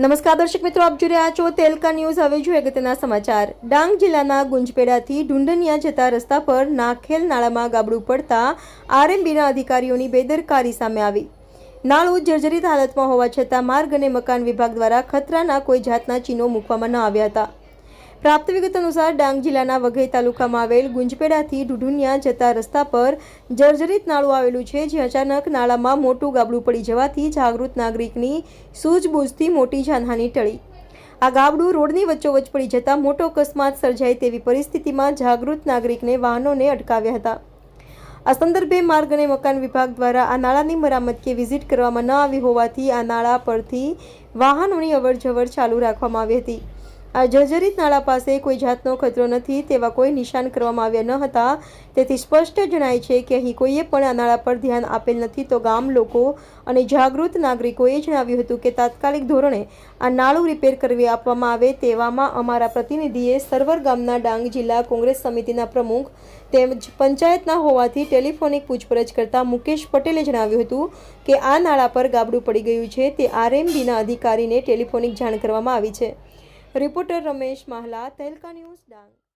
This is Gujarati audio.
નમસ્કાર દર્શક મિત્રો, આપ જોઈ રહ્યા છો તેલકા ન્યૂઝ. હવે જોઈએ અગત્યના સમાચાર. ડાંગ જિલ્લાના ગુંજપેડાથી ઢુંઢનિયા જતા રસ્તા પર નાખેલ નાળામાં ગાબડું પડતા આરએમબીના અધિકારીઓની બેદરકારી સામે આવી. નાળું જર્જરિત હાલતમાં હોવા છતાં માર્ગ અને મકાન વિભાગ દ્વારા ખતરાના કોઈ જાતના ચિહ્નો મૂકવામાં ન આવ્યા હતા. પ્રાપ્ત વિગત અનુસાર ડાંગ જિલ્લાના વઘઈ તાલુકામાં આવેલ ગુંજપેડાથી ઢુઢુનિયા જતા રસ્તા પર જર્જરિત નાળું આવેલું છે, જે અચાનક નાળામાં મોટું ગાબડું પડી જવાથી જાગૃત નાગરિકની સૂઝબૂઝથી મોટી જાનહાની ટળી. આ ગાબડું રોડની વચ્ચોવચ્ચ પડી જતાં મોટો અકસ્માત સર્જાય તેવી પરિસ્થિતિમાં જાગૃત નાગરિકને વાહનોને અટકાવ્યા હતા. આ સંદર્ભે માર્ગ અને મકાન વિભાગ દ્વારા આ નાળાની મરામત કે વિઝિટ કરવામાં ન આવી હોવાથી આ નાળા પરથી વાહનોની અવરજવર ચાલુ રાખવામાં આવી હતી. આ જર્જરિત નાળા પાસે કોઈ જાતનો ખતરો નથી તેવા કોઈ નિશાન કરવામાં આવ્યા ન હતા. તેથી સ્પષ્ટ જણાય છે કે અહીં કોઈએ પણ આ નાળા પર ધ્યાન આપેલ નથી તો ગામ લોકો અને જાગૃત નાગરિકોએ જણાવ્યું હતું કે તાત્કાલિક ધોરણે આ નાળું રિપેર કરવી આપવામાં આવે તેવામાં અમારા પ્રતિનિધિએ સરવર ગામના ડાંગ જિલ્લા કોંગ્રેસ સમિતિના પ્રમુખ તેમજ પંચાયતના હોવાથી ટેલિફોનિક પૂછપરછ કરતા મુકેશ પટેલે જણાવ્યું હતું કે આ નાળા પર ગાબડું પડી ગયું છે. તે આરએમબીના અધિકારીને ટેલિફોનિક જાણ કરવામાં આવી છે. Reporter Ramesh Mahala Telka news Dang.